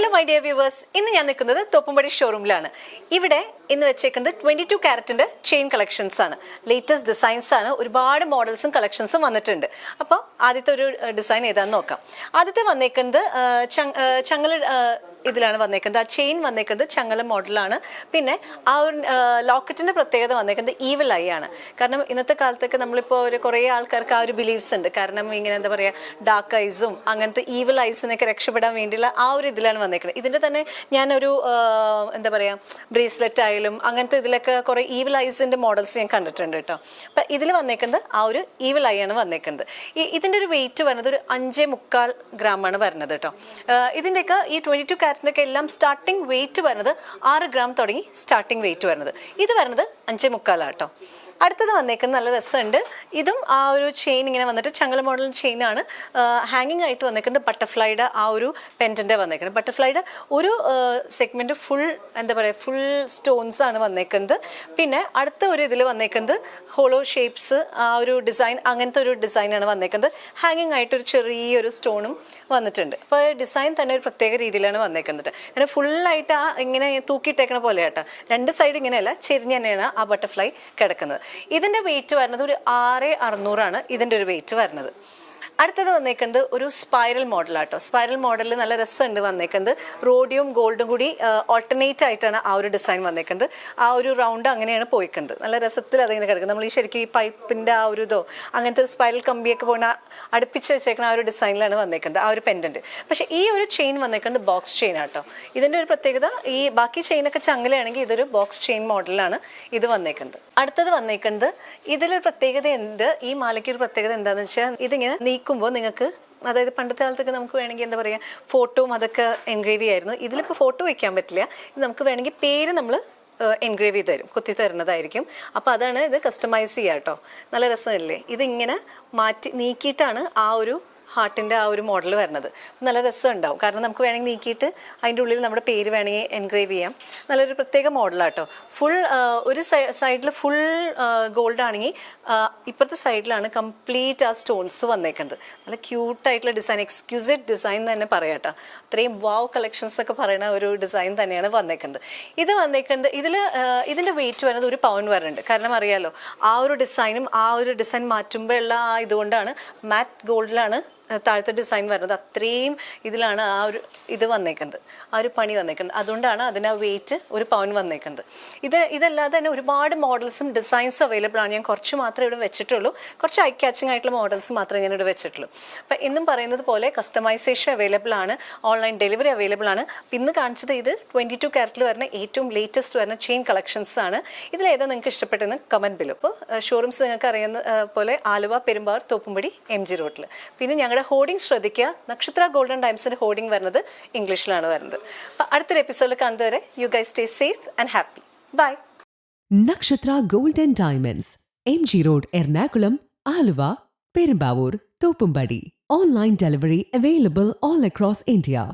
Hello my dear viewers ഇന്ന് ഞാൻ നിൽക്കുന്നത് തോപ്പുംപടി ഷോറൂമിലാണ് ഇവിടെ ഇന്ന് വെച്ചേക്കുന്നത് ട്വന്റി ടു ക്യാരറ്റിന്റെ ചെയിൻ കളക്ഷൻസ് ആണ്. ലേറ്റസ്റ്റ് ഡിസൈൻസ് ആണ്. ഒരുപാട് മോഡൽസും കളക്ഷൻസും വന്നിട്ടുണ്ട്. അപ്പോൾ ആദ്യത്തെ ഒരു ഡിസൈൻ ഏതാണെന്ന് നോക്കാം. ആദ്യത്തെ വന്നേക്കുന്നത് ചങ്ങല ഇതിലാണ് വന്നേക്കുന്നത്. ആ ചെയിൻ വന്നേക്കുന്നത് ചങ്ങല മോഡലാണ് പിന്നെ ആ ഒരു ലോക്കറ്റിന്റെ പ്രത്യേകത വന്നേക്കുന്നത് ഈവൽ ഐ ആണ്. കാരണം ഇന്നത്തെ കാലത്തൊക്കെ നമ്മളിപ്പോൾ ഒരു കുറേ ആൾക്കാർക്ക് ആ ഒരു ബിലീവ്സ് ഉണ്ട്. കാരണം ഇങ്ങനെ എന്താ പറയുക ഡാർക്ക് ഐസും അങ്ങനത്തെ ഈവൽ ഐസിനൊക്കെ രക്ഷപ്പെടാൻ വേണ്ടിയുള്ള ആ ഒരു ഇതിലാണ് വന്നേക്കുന്നത്. ഇതിന്റെ തന്നെ ഞാനൊരു എന്താ പറയുക ബ്രേസ്ലെറ്റ് ആയാലും അങ്ങനത്തെ ഇതിലൊക്കെ കുറേ ഈവൽ ഐസിന്റെ മോഡൽസ് ഞാൻ കണ്ടിട്ടുണ്ട് കേട്ടോ. അപ്പം ഇതിൽ വന്നേക്കുന്നത് ആ ഒരു ഈവൽ ഐ ആണ് വന്നേക്കുന്നത്. ഇതിന്റെ ഒരു വെയിറ്റ് വരുന്നത് ഒരു അഞ്ചേ മുക്കാൽ ആണ് വരുന്നത് കേട്ടോ. ആ, ഇതിന്റെയൊക്കെ ഈ ട്വന്റി ടു ക്യാരറ്റിന്റെ എല്ലാം സ്റ്റാർട്ടിംഗ് വെയിറ്റ് വരുന്നത് ആറ് ഗ്രാം തുടങ്ങി സ്റ്റാർട്ടിംഗ് വെയിറ്റ് വരുന്നത്. ഇത് വരുന്നത് അഞ്ചേ മുക്കാലാട്ടോ അടുത്തത് വന്നേക്കുന്നത് നല്ല രസമുണ്ട്. ഇതും ആ ഒരു ചെയിൻ ഇങ്ങനെ വന്നിട്ട് ചങ്ങല മോഡൽ ചെയിനാണ് ഹാങ്ങിങ് ആയിട്ട് വന്നേക്കുന്നത് ബട്ടർഫ്ലൈയുടെ ആ ഒരു പെന്റന്റെ വന്നേക്കുന്നത്. ബട്ടർഫ്ലൈയുടെ ഒരു സെഗ്മെന്റ് ഫുൾ എന്താ പറയുക ഫുൾ സ്റ്റോൺസ് ആണ് വന്നേക്കുന്നത്. പിന്നെ അടുത്ത ഒരു ഇതിൽ വന്നേക്കുന്നത് ഹോളോ ഷേപ്സ് ആ ഒരു ഡിസൈൻ അങ്ങനത്തെ ഒരു ഡിസൈനാണ് വന്നേക്കുന്നത്. ഹാങ്ങിങ് ആയിട്ട് ഒരു ചെറിയൊരു സ്റ്റോണും വന്നിട്ടുണ്ട്. അപ്പോൾ ഡിസൈൻ തന്നെ ഒരു പ്രത്യേക രീതിയിലാണ് വന്നേക്കുന്നത്. അങ്ങനെ ഫുള്ളായിട്ട് ആ ഇങ്ങനെ തൂക്കിയിട്ടേക്കണ പോലെ കേട്ടോ രണ്ട് സൈഡ് ഇങ്ങനെയല്ല ചെരിഞ്ഞ് തന്നെയാണ് ആ ബട്ടർഫ്ലൈ കിടക്കുന്നത്. ഇതിന്റെ വെയിറ്റ് വരുന്നത് ഒരു ആറ് അറുന്നൂറാണ് ഇതിന്റെ ഒരു വെയിറ്റ് വരുന്നത്. അടുത്തത് വന്നേക്കുന്നത് ഒരു സ്പൈറൽ മോഡലാട്ടോ സ്പൈറൽ മോഡലിൽ നല്ല രസമുണ്ട് വന്നേക്കുന്നത്. റോഡിയും ഗോൾഡും കൂടി ഓൾട്ടർനേറ്റ് ആയിട്ടാണ് ആ ഒരു ഡിസൈൻ വന്നേക്കുന്നത്. ആ ഒരു റൗണ്ട് അങ്ങനെയാണ് പോയിക്കുന്നത്. നല്ല രസത്തിൽ അതിങ്ങനെ കിടക്കുന്നത് നമ്മൾ ഈ ശരിക്കും ഈ പൈപ്പിന്റെ ആ ഒരു ഇതോ അങ്ങനത്തെ സ്പൈറൽ കമ്പിയൊക്കെ പോകുന്ന അടുപ്പിച്ച് വെച്ചേക്കുന്ന ആ ഒരു ഡിസൈനിലാണ് വന്നേക്കുന്നത്. ആ ഒരു പെൻഡന്റ് പക്ഷേ ഈ ഒരു ചെയിൻ വന്നേക്കുന്നത് ബോക്സ് ചെയിൻ ആട്ടോ. ഇതിന്റെ ഒരു പ്രത്യേകത ഈ ബാക്കി ചെയിനൊക്കെ ചങ്ങലയാണെങ്കിൽ ഇതൊരു ബോക്സ് ചെയിൻ മോഡലാണ് ഇത് വന്നേക്കുന്നത്. അടുത്തത് വന്നേക്കുന്നത് ഇതിലൊരു പ്രത്യേകത ഉണ്ട് ഈ മാലയ്ക്ക് ഒരു പ്രത്യേകത എന്താണെന്ന് വെച്ചാൽ ഇതിങ്ങനെ നീക്കുമ്പോൾ നിങ്ങൾക്ക് അതായത് പണ്ടത്തെ കാലത്തൊക്കെ നമുക്ക് വേണമെങ്കിൽ എന്താ പറയുക ഫോട്ടോയും അതൊക്കെ എൻഗ്രേവ് ചെയ്യായിരുന്നു. ഇതിലിപ്പോൾ ഫോട്ടോ വയ്ക്കാൻ പറ്റില്ല. നമുക്ക് വേണമെങ്കിൽ പേര് നമ്മൾ എൻഗ്രേവ് ചെയ്ത് തരും. കുത്തി തരുന്നതായിരിക്കും. അപ്പോൾ അതാണ് ഇത് കസ്റ്റമൈസ് ചെയ്യുക കേട്ടോ നല്ല രസമല്ലേ? ഇതിങ്ങനെ മാറ്റി നീക്കിയിട്ടാണ് ആ ഒരു ഹാർട്ടിന്റെ ആ ഒരു മോഡൽ വരുന്നത്. നല്ല രസം ഉണ്ടാവും കാരണം നമുക്ക് വേണമെങ്കിൽ നീക്കിയിട്ട് അതിന്റെ ഉള്ളിൽ നമ്മുടെ പേര് വേണമെങ്കിൽ എൻഗ്രേവ് ചെയ്യാം. നല്ലൊരു പ്രത്യേക മോഡലാട്ടോ ഫുൾ ഒരു സൈഡിൽ ഫുൾ ഗോൾഡ് ആണെങ്കിൽ ഇപ്പുറത്തെ സൈഡിലാണ് കംപ്ലീറ്റ് ആ സ്റ്റോൺസ് വന്നേക്കുന്നത്. നല്ല ക്യൂട്ടായിട്ടുള്ള ഡിസൈൻ എക്സ്ക്യൂസിറ്റ് ഡിസൈൻ തന്നെ പറയാട്ടോ അത്രയും വാവ് കളക്ഷൻസ് ഒക്കെ പറയുന്ന ഒരു ഡിസൈൻ തന്നെയാണ് വന്നേക്കുന്നത്. ഇത് വന്നേക്കുന്നത് ഇതിൽ ഇതിന്റെ വെയിറ്റ് വരുന്നത് ഒരു പവൻ വരുന്നുണ്ട്. കാരണം അറിയാലോ ആ ഒരു ഡിസൈനും ആ ഒരു ഡിസൈൻ മാറ്റുമ്പോഴുള്ള ആ ഇതുകൊണ്ടാണ് മാറ്റ് ഗോൾഡിലാണ് താഴത്തെ ഡിസൈൻ വരുന്നത് അത്രയും ഇതിലാണ് ആ ഒരു ഇത് വന്നേക്കുന്നത്. ആ ഒരു പണി വന്നേക്കുന്നത്. അതുകൊണ്ടാണ് അതിന് ആ വെയിറ്റ് ഒരു പവൻ വന്നേക്കുന്നത്. ഇത് ഇതല്ലാതെ തന്നെ ഒരുപാട് മോഡൽസും ഡിസൈൻസ് അവൈലബിൾ ആണ്. ഞാൻ കുറച്ച് മാത്രമേ ഇവിടെ വെച്ചിട്ടുള്ളൂ. കുറച്ച് ഐ ക്യാച്ചിങ് ആയിട്ടുള്ള മോഡൽസ് മാത്രമേ ഞാൻ ഇവിടെ വെച്ചിട്ടുള്ളൂ. അപ്പം എന്നും പറയുന്നത് പോലെ കസ്റ്റമൈസേഷൻ അവൈലബിൾ ആണ്. ഓൺലൈൻ ഡെലിവറി അവൈലബിൾ ആണ്. ഇന്ന് കാണിച്ചത് ഇത് ട്വന്റി ടു ക്യാരറ്റിൽ വരുന്ന ഏറ്റവും ലേറ്റസ്റ്റ് വരുന്ന ചെയിൻ കളക്ഷൻസ് ആണ്. ഇതിലേതാ നിങ്ങൾക്ക് ഇഷ്ടപ്പെട്ടെന്ന് കമന്റ് ബിലോ അപ്പോൾ ഷോറൂംസ് നിങ്ങൾക്ക് അറിയുന്ന പോലെ ആലുവ പെരുമ്പാവൂർ തോപ്പുംപടി എം ജി റോഡിൽ പിന്നെ ഞങ്ങളുടെ ഹോർഡിംഗ് ശ്രദ്ധിക്കുക. നക്ഷത്ര ഗോൾഡൻ ടൈംസിന്റെ ഹോർഡിംഗ് വരുന്നത് ഇംഗ്ലീഷിലാണ് വരുന്നത്. അപ്പോൾ അടുത്തൊരു എപ്പിസോഡിൽ കണ്ടുവരെ you guy stay safe and happy bye Nakshatra golden diamonds M G road Ernakulam Aluva Perumbavoor Thoppumpady. Online delivery available all across India